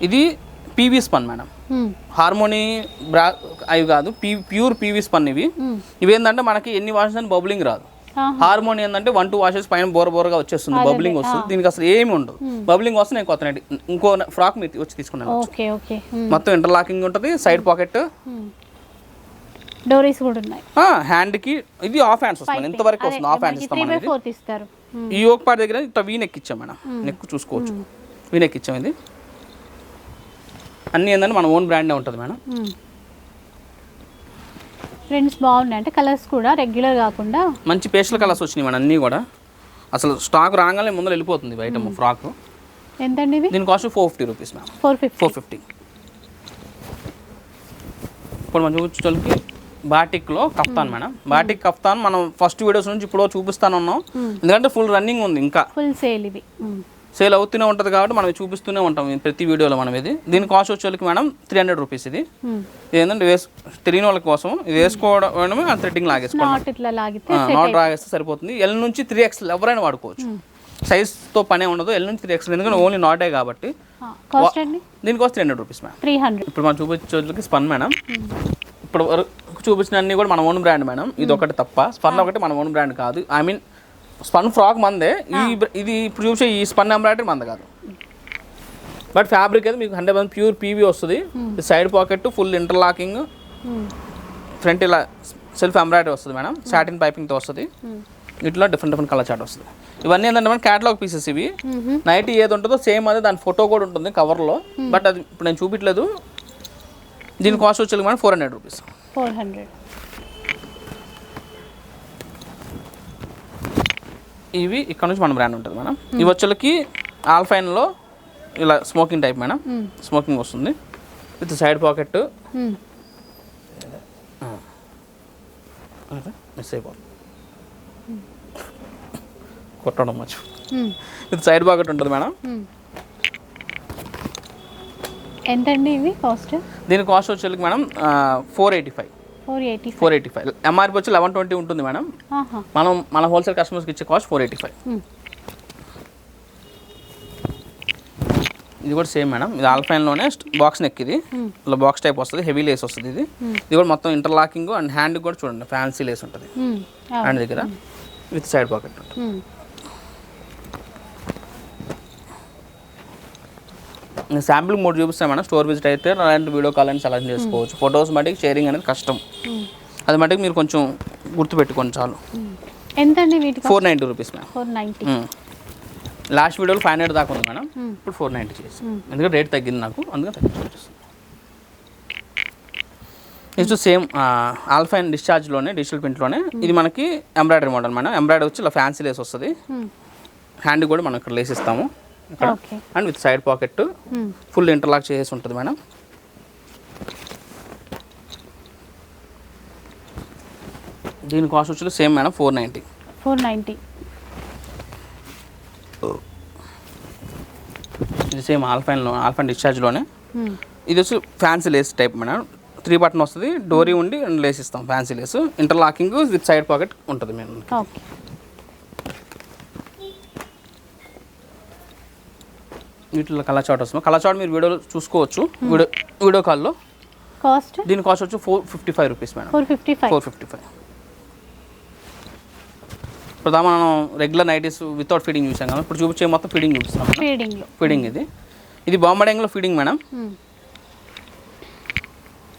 ఇది పీవీ స్పన్ మేడం హార్మోని బ్రా అవి కాదు పీ ప్యూర్ పీవీ స్పన్ ఇవి. ఇవి ఏంటంటే మనకి ఎన్ని వాషెస్ అని బబ్లింగ్ రాదు. హార్మోని ఏంటంటే వన్ టూ వాషెస్ పైన బోర బోరగా వచ్చేస్తుంది బబ్లింగ్ వస్తుంది. దీనికి అసలు ఏమి ఉండదు. బబ్లింగ్ వస్తే నేను కొత్త ఇంకో ఫ్రాక్ మీరు వచ్చి తీసుకున్నాను మొత్తం ఇంటర్లాకింగ్ ఉంటుంది సైడ్ పాకెట్ డోరీస్ కూడా ఉన్నాయి. హ్యాండ్కి ఇది ఆఫ్ హ్యాండ్స్ వస్తుంది. ఇంతవరకు వస్తుంది ఆఫ్ హ్యాండ్స్ ఇస్తాం ఇస్తారు ఈ ఒక పార్ట్ దగ్గర ఇట్లా వీ నెక్ ఇచ్చాం మేడం నెక్ చూసుకోవచ్చు. వీ నెక్ ఇచ్చాం ఇది. అన్నీ ఏంటంటే మన ఓన్ బ్రాండే ఉంటుంది మేడం. ప్రింట్స్ బాగున్నాయి. అంటే కలర్స్ కూడా రెగ్యులర్ కాకుండా మంచి పేస్టల్ కలర్స్ వచ్చినాయి మన అన్నీ కూడా. అసలు స్టాక్ రాగానే ముందర వెళ్ళిపోతుంది బయట ఫ్రాక్. ఎంతండి ఇవి దీని cost four fifty rupees ma'am four fifty. Four fifty. ఇప్పుడు మనం చూపించడానికి బాటిక్లో కఫ్తాన్ మేడం. బాటిక్ కఫ్తాన్ మనం ఫస్ట్ వీడియోస్ నుంచి ఇప్పుడు చూపిస్తాను ఉన్నాం ఎందుకంటే ఫుల్ రన్నింగ్ ఉంది ఇంకా. ఫుల్ సేల్ మ్మ్. సేల్ అవుతూనే ఉంటుంది కాబట్టి మనం చూపిస్తూనే ఉంటాం ప్రతి వీడియోలో మనం ఇది. దీని కాస్ట్ వచ్చేకి మేడం త్రీ హండ్రెడ్ రూపీస్ ఇది. ఇది ఏంటంటే వేసు తెలియని వాళ్ళ కోసం ఇది వేసుకోవడం థ్రెడ్డింగ్ లాగేసుకోవడం. నాట్ రాగేస్తే సరిపోతుంది. ఎల్ నుంచి త్రీ ఎక్స్ ఎవరైనా వాడుకోవచ్చు. సైజ్తో పనే ఉండదు. ఎల్ నుంచి త్రీ ఎక్స్ ఎందుకంటే ఓన్లీ నాటే కాబట్టి. కాస్ట్ అండి దీని cost three hundred rupees madam three hundred ఇప్పుడు మనం చూపించేకి స్పన్ మేడం ఇప్పుడు వరకు చూపించిన అన్ని కూడా మన ఓన్ బ్రాండ్ మేడం ఇది ఒకటి తప్ప. స్పన్ ఒకటి మన ఓన్ బ్రాండ్ కాదు. ఐ మీన్ స్పన్ ఫ్రాక్ మందే. ఈ బ్ర- ఇది ఇప్పుడు చూసే ఈ స్పన్ ఎంబ్రాయిడరీ మంద కాదు. బట్ ఫ్యాబ్రిక్ అయితే మీకు హండ్రెడ్ పర్సెంట్ ప్యూర్ పీవీ వస్తుంది. Side pocket full interlocking. Front ఇలా సెల్ఫ్ ఎంబ్రాయిడరీ వస్తుంది మేడం సాటిన్ పైపింగ్తో వస్తుంది. ఇట్లా డిఫరెంట్ డిఫరెంట్ కలర్ చార్ట్ వస్తుంది. ఇవన్నీ ఏంటంటే మన క్యాటలాగ్ పీసెస్ ఇవి. నైట్ ఏది ఉంటుందో సేమ్ అదే. దాని ఫోటో కూడా ఉంటుంది కవర్లో బట్ అది ఇప్పుడు నేను చూపించలేదు దీని కాస్ట్ వచ్చేది madam four hundred rupees four hundred. ఇవి ఇక్కడ నుంచి మన బ్రాండ్ ఉంటుంది మేడం. ఇవి వచ్చేకి ఆల్ఫైన్లో ఇలా స్మోకింగ్ టైప్ మేడం. స్మోకింగ్ వస్తుంది. With side pocket. మిస్ అయిపోతుంది. కొట్టడం మర్చి విత్ సైడ్ పాకెట్ ఉంటుంది మేడం. ఎంతండి ఇవి కాస్ట్? దీని కాస్ట్ వచ్చేసరికి madam four eighty five four eighty four eighty five MRP వచ్చి లెవెన్ ట్వంటీ ఉంటుంది మేడం. మనం మన హోల్సేల్ కస్టమర్స్కి ఇచ్చే కాస్ట్ ఫోర్ ఎయిటీ ఫైవ్. ఇది కూడా సేమ్ మేడం. ఇది ఆల్ఫైన్లోనే బాక్స్ నెక్ ఇది. ఇలా బాక్స్ టైప్ వస్తుంది హెవీ లేస్ వస్తుంది ఇది. ఇది కూడా మొత్తం ఇంటర్లాకింగ్ అండ్ హ్యాండ్ కూడా చూడండి ఫ్యాన్సీ లేస్ ఉంటుంది. హ్యాండ్ దగ్గర. విత్ సైడ్ పాకెట్ ఉంటుంది శాంపుల్ మోడ్ చూపిస్తాను మేడం. స్టోర్ విజిట్ అయితే అలాంటి వీడియో కాల్ అని సెలెక్ట్ చేసుకోవచ్చు. ఫొటోస్ మటుకు షేరింగ్ అనేది కష్టం. మ్మ్. అది మటుకు మీరు కొంచెం గుర్తుపెట్టుకోండి చాలు. మ్మ్. ఎంతండి వీటి four ninety rupees madam four ninety last వీడియోలో ఫైవ్ హండ్రెడ్ దాకా ఉంది మేడం. ఇప్పుడు ఫోర్ నైంటీ చేసి. ఎందుకంటే రేట్ తగ్గింది నాకు. అందుకని తగ్గించుకోవచ్చు నెక్స్ట్ సేమ్ ఆల్ఫైన్ డిశ్చార్జ్లోనే డిజిటల్ ప్రింట్లోనే ఇది మనకి ఎంబ్రాయిడరీ మోడల్ మేడం. ఎంబ్రాయిడరీ వచ్చి ఇలా ఫ్యాన్సీ లేస్ వస్తుంది. హ్యాండ్ కూడా మనం ఇక్కడ లేస్ ఇస్తాము. ఇక్కడ and with side pocket full interlock చేసేసి ఉంటుంది మేడం. దీని కాస్ట్ వచ్చి same madam four ninety. Four ninety. ఇది సేమ్ ఆల్ఫైన్లో ఆల్ఫైన్ డిశ్చార్జ్లోనే ఇది వచ్చి fancy lace type madam. Three button వస్తుంది డోరీ ఉండి లేస్ ఇస్తాం fancy lace. Interlocking with side pocket ఉంటుంది మేము వీటిలో కలర్ చాట్ వస్తుంది. కలర్ చాట్ మీరు వీడియోలో చూసుకోవచ్చు. వీడియో వీడియో కాల్లో కాస్ట్? దీని కాస్ట్ వచ్చి four fifty five rupees madam. Four fifty five? Four fifty five. ఇప్పుడు మనం రెగ్యులర్ నైటీస్ వితౌట్ ఫీడింగ్ చూసాం కదా. ఇప్పుడు చూపించే మొత్తం ఫీడింగ్ చూపిస్తాం మేడం. ఫీడింగ్లో ఫీడింగ్ ఇది. ఇది బాంబడింగ్లో ఫీడింగ్ మేడం.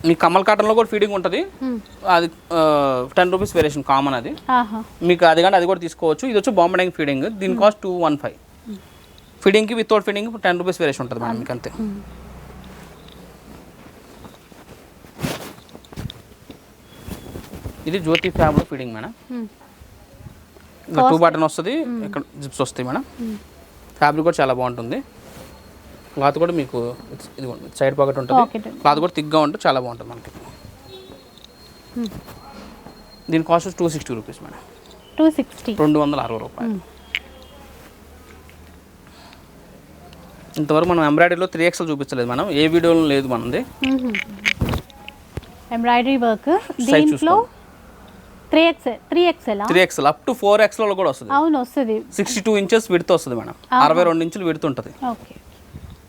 మీకు కమల్ కాటన్లో కూడా ఫీడింగ్ ఉంటుంది. అది టెన్ రూపీస్ వేరియేషన్ కామన్ అది. మీకు అది కానీ అది కూడా తీసుకోవచ్చు. ఇది వచ్చి బాంబడింగ్ ఫీడింగ్ దీని cost two one five ఫీడింగ్కి without feeding ten rupees variation ఉంటుంది మేడం మీకు అంతే. ఇది జ్యోతి ఫ్యాబ్లో ఫీడింగ్ మేడం. ఇంకా టూ బటన్ వస్తుంది ఇక్కడ జిప్స్ వస్తాయి మేడం. ఫ్యాబ్రిక్ కూడా చాలా బాగుంటుంది. క్లాత్ కూడా మీకు ఇది సైడ్ పాకెట్ ఉంటుంది. క్లాత్ కూడా థిక్గా ఉంటుంది చాలా బాగుంటుంది మనకి. దీని cost two sixty rupees madam. Two sixty రెండు వందల అరవై రూపాయలు. ఇంతవరకు మనం ఎంబ్రాయిడరీలో త్రీ ఎక్స్ఎల్ చూపించలేదు మనం ఏ వీడియోలో లేదు మనది. Embroidery work. దీంట్లో. Three XL three XL three XL up to four XL కూడా వస్తుంది. అవును వస్తుంది. సిక్స్టీ టూ ఇంచెస్ విడుతూ వస్తుంది మేడం. అరవై రెండు ఇంచులు విడుతుంటుంది ఓకే.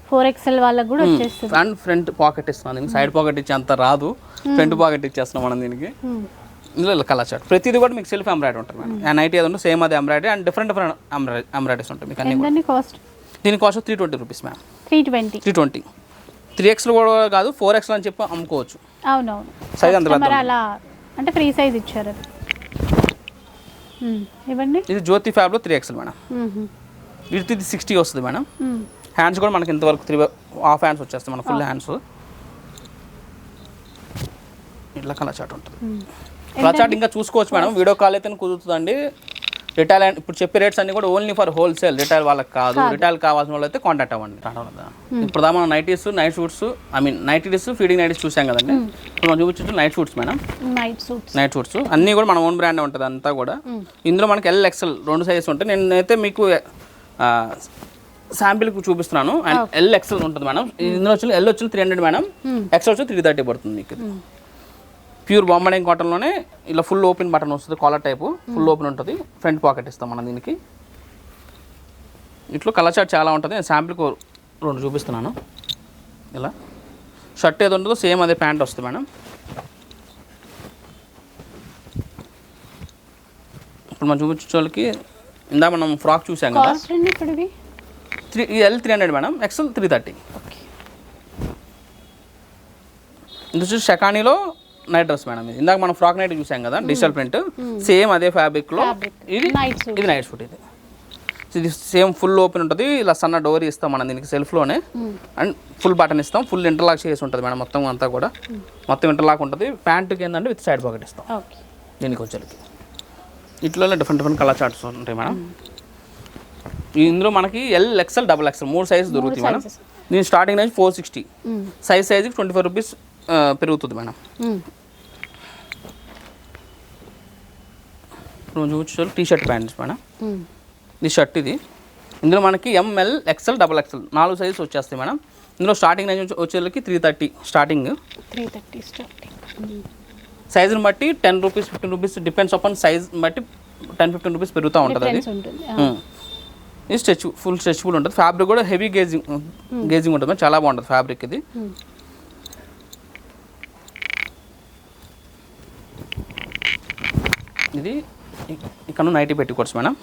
ఫోర్ ఎక్స్ఎల్ వాళ్ళకి కూడా వచ్చేస్తుంది. ఫ్రంట్ ఫ్రంట్ పాకెట్ ఇస్తున్నాం దీనికి. సైడ్ పాకెట్ ఇచ్చే అంత రాదు. ఫ్రంట్ పాకెట్ ఇచ్చేస్తున్నాం మనం దీనికి. ఇందులో కలర్ చార్ట్ ప్రతిదీ కూడా మీకు సెల్ఫ్ ఎంబ్రాయిడరీ ఉంటుంది మేడం. నైట్ ఏదో సేమ్ అది embroidery and different different embroidery embroideries ఉంటాయి మీకు అన్ని కాస్ట్ దీని cost three twenty rupees ma'am three twenty three twenty three ఎక్స్లు కూడా కాదు ఫోర్ ఎక్స్లు అని చెప్పి అమ్ముకోవచ్చు. అవునవును. సైజ్ అంత అలా అంటే ఫ్రీ సైజ్ ఇచ్చారు. ఇవ్వండి. ఇది జ్యోతి ఫ్యాబ్లో త్రీ ఎక్స్ఎల్ మేడం మ్మ్. ఇది సిక్స్టీ వస్తుంది మేడం. హ్యాండ్స్ కూడా మనకి ఇంతవరకు త్రీ హాఫ్ హ్యాండ్స్ వచ్చేస్తాయి మన ఫుల్ హ్యాండ్స్ ఇట్లా కలర్ చాట్ ఉంటుంది. మ్మ్. కలర్ చాట్ ఇంకా చూసుకోవచ్చు మేడం వీడియో కాల్ అయితే కుదురుతుందండి. రిటైల్ అండ్ ఇప్పుడు చెప్పే రేట్స్ అన్ని కూడా ఓన్లీ ఫర్ హోల్సేల్ రిటైల్ వాళ్ళకి కాదు. రిటైల్ కావాల్సిన వాళ్ళు అయితే కాంటాక్ట్ అవ్వండి ఇప్పుడు దా మనం nighties night suits I mean nighties feeding nighties చూసాం కదండి. ఇప్పుడు మనం చూపించు night suits madam night suits night suits అన్నీ కూడా మన ఓన్ బ్రాండ్ ఉంటుంది అంతా కూడా. ఇందులో మనకి ఎల్ ఎక్సెల్ రెండు సైజెస్ ఉంటాయి. నేనైతే మీకు శాంపిల్కి చూపిస్తున్నాను. అండ్ ఎల్ ఎక్సెల్ ఉంటుంది మేడం ఇందులో వచ్చి ఎల్ వచ్చి త్రీ హండ్రెడ్ మేడం ఎక్సెల్ వచ్చి త్రీ థర్టీ పడుతుంది మీకు. ప్యూర్ బాంబడింగ్ కాటన్లోనే ఇలా ఫుల్ ఓపెన్ బటన్ వస్తుంది కాలర్ టైపు ఫుల్ ఓపెన్ ఉంటుంది. ఫ్రంట్ పాకెట్ ఇస్తాం మనం దీనికి. ఇట్లో కలర్ చార్ట్ చాలా ఉంటుంది. నేను శాంపిల్కి రెండు చూపిస్తున్నాను. ఇలా. షర్ట్ ఏది ఉంటుందో సేమ్ అదే ప్యాంట్ వస్తుంది మేడం. ఇప్పుడు మనం చూపించే వాళ్ళకి ఇందా మనం ఫ్రాక్ చూసాం కదా. Three L three hundred madam. XL three thirty ఇది వచ్చి షకానీలో నైట్ డ్రెస్ మేడం ఇది. ఇందాక మనం ఫ్రాక్ నైట్ చూసాం కదా డిజిటల్ ప్రింట్. సేమ్ అదే ఫ్యాబ్రిక్లో Fabric. ఇది. ఇది నైట్ షూట్ ఇది. ఇది సేమ్ ఫుల్ ఓపెన్ ఉంటుంది. ఇలా సన్న డోర్ ఇస్తాం మనం దీనికి సెల్ఫ్లోనే అండ్ ఫుల్ బటన్ ఇస్తాం. ఫుల్ ఇంటర్లాక్ చేసి ఉంటుంది మేడం మొత్తం అంతా కూడా. మొత్తం ఇంటర్లాక్ ఉంటుంది. ప్యాంటుకి ఏంటంటే విత్ సైడ్ పాకెట్ ఇస్తాం. దీనికి వచ్చరికి ఇట్లా different different colour charts madam madam. ఇందులో మనకి ఎల్ ఎక్సెల్ డబుల్ ఎక్సెల్ మూడు సైజెస్ దొరుకుతాయి మేడం. దీని starting range four sixty size సైజ్కి twenty five rupees పెరుగుతుంది మేడం. ఇప్పుడు చూపించాలి టీ షర్ట్ ప్యాంట్స్ మేడం. ఇది షర్ట్ ఇది. ఇందులో మనకి M L XL double XL నాలుగు సైజెస్ వచ్చేస్తాయి మేడం. ఇందులో starting range వచ్చేళ్ళకి three thirty starting three thirty starting సైజుని బట్టి ten rupees fifteen rupees depends upon size బట్టి టెన్ ఫిఫ్టీన్ రూపీస్ పెరుగుతూ ఉంటుంది అది. ఇది స్ట్రెచ్ ఫుల్ స్ట్రెచ్బుల్ ఉంటుంది. ఫ్యాబ్రిక్ కూడా హెవీ గేజింగ్ గేజింగ్ ఉంటుంది. చాలా బాగుంటుంది ఫ్యాబ్రిక్ ఇది. ఇది ఇక్కడ నైటీ పెట్టుకోవచ్చు మేడం.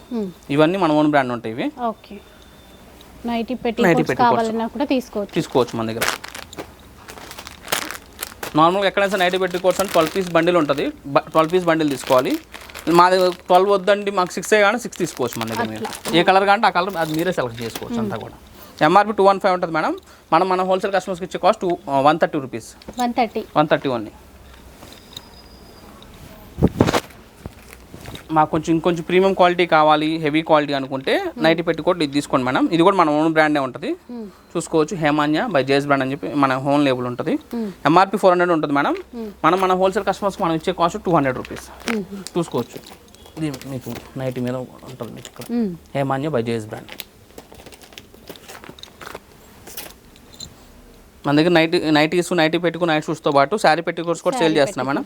ఇవన్నీ మన ఓన్ బ్రాండ్ ఉంటాయి ఇవి. ఓకే. నైటీ పెట్టి. కావాలన్నా కూడా తీసుకోవచ్చు. తీసుకోవచ్చు మన దగ్గర. నార్మల్గా ఎక్కడైనా నైటీ పెట్టుకోవచ్చు అంటే ట్వెల్వ్ పీస్ బండిల్ ఉంటుంది. ట్వెల్వ్ పీస్ బండిల్ తీసుకోవాలి. మా దగ్గర ట్వెల్వ్ వద్దండి మాకు సిక్స్ కానీ సిక్స్ తీసుకోవచ్చు మన దగ్గర మీరు. ఏ కలర్ కాంటే ఆ కలర్ అది మీరే సెలెక్ట్ చేసుకోవచ్చు అంతా కూడా. ఎంఆర్పి టూ వన్ ఫైవ్ ఉంటుంది మేడం. మనం మన హోల్సేల్ కస్టమర్స్కి ఇచ్చే cost two one thirty rupees one thirty. One thirty only. మాకు కొంచెం ఇంకొంచెం ప్రీమియం క్వాలిటీ కావాలి హెవీ క్వాలిటీ అనుకుంటే నైటీ పెట్టుకోట్ ఇది తీసుకోండి మేడం. ఇది కూడా మన ఓన్ బ్రాండే ఉంటుంది. చూసుకోవచ్చు హేమాన్య బై జేఎస్ బ్రాండ్ అని చెప్పి మన హోమ్ లేబుల్ ఉంటుంది. ఎంఆర్పి ఫోర్ హండ్రెడ్ ఉంటుంది మేడం. మనం మన హోల్సేల్ కస్టమర్స్కి మనం ఇచ్చే కాస్ట్ టూ హండ్రెడ్ రూపీస్ చూసుకోవచ్చు. ఇది మీకు నైటీ మీద ఉంటుంది మీకు ఇక్కడ. Hemanya by JS brand. మన దగ్గర నైటీ నైటీస్ నైటీ పెట్టుకుని నైట్ షూస్తో పాటు శారీ పెట్టుకోట్స్ కూడా సేల్ చేస్తున్నాం మేడం.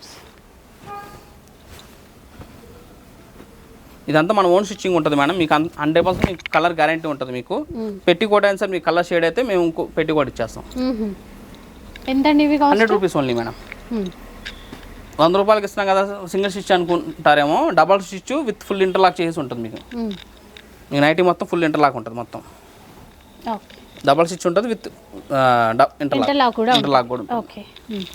ఇదంతా మన ఓన్ స్టిచ్చింగ్ ఉంటుంది మేడం. మీకు హండ్రెడ్ పర్సెంట్ మీకు కలర్ గ్యారంటీ ఉంటుంది మీకు. పెట్టికోట్ అయినా సరే మీకు కలర్ షేడ్ అయితే మేము ఇంకో పెట్టికోట్ ఇచ్చేస్తాం ఎంతండి హండ్రెడ్ రూపీస్ ఓన్లీ మేడం. వంద రూపాయలకి ఇస్తున్నాం కదా సింగిల్ స్టిచ్ అనుకుంటారేమో double stitch with full interlock చేసి ఉంటుంది మీకు. మీకు నైటీ మొత్తం ఫుల్ ఇంటర్లాక్ ఉంటుంది మొత్తం. ఓకే. డబల్ స్టిచ్ ఉంటుంది విత్ ఇంటర్లాక్. కూడా ఇంటర్లాక్ కూడా. ఓకే.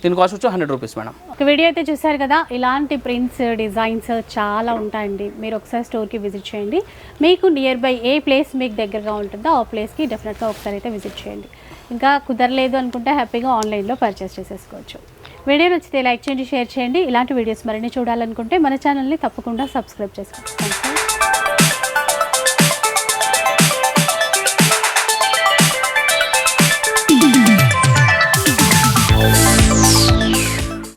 దీని కాస్ట్ వచ్చి హండ్రెడ్ రూపీస్ మేడం. ఒక వీడియో అయితే చూసారు కదా ఇలాంటి ప్రింట్స్ డిజైన్స్ చాలా ఉంటాయండి. మీరు ఒకసారి స్టోర్కి విజిట్ చేయండి. మీకు నియర్ బై ఏ ప్లేస్ మీకు దగ్గరగా ఉంటుందో ఆ ప్లేస్కి డెఫినెట్గా ఒకసారి అయితే విజిట్ చేయండి. ఇంకా కుదరలేదు అనుకుంటే హ్యాపీగా ఆన్లైన్లో పర్చేస్ చేసేసుకోవచ్చు. వీడియో నచ్చితే లైక్ చేయండి షేర్ చేయండి. ఇలాంటి వీడియోస్ మరిన్ని చూడాలనుకుంటే మన ఛానల్ని తప్పకుండా సబ్స్క్రైబ్ చేసుకోండి.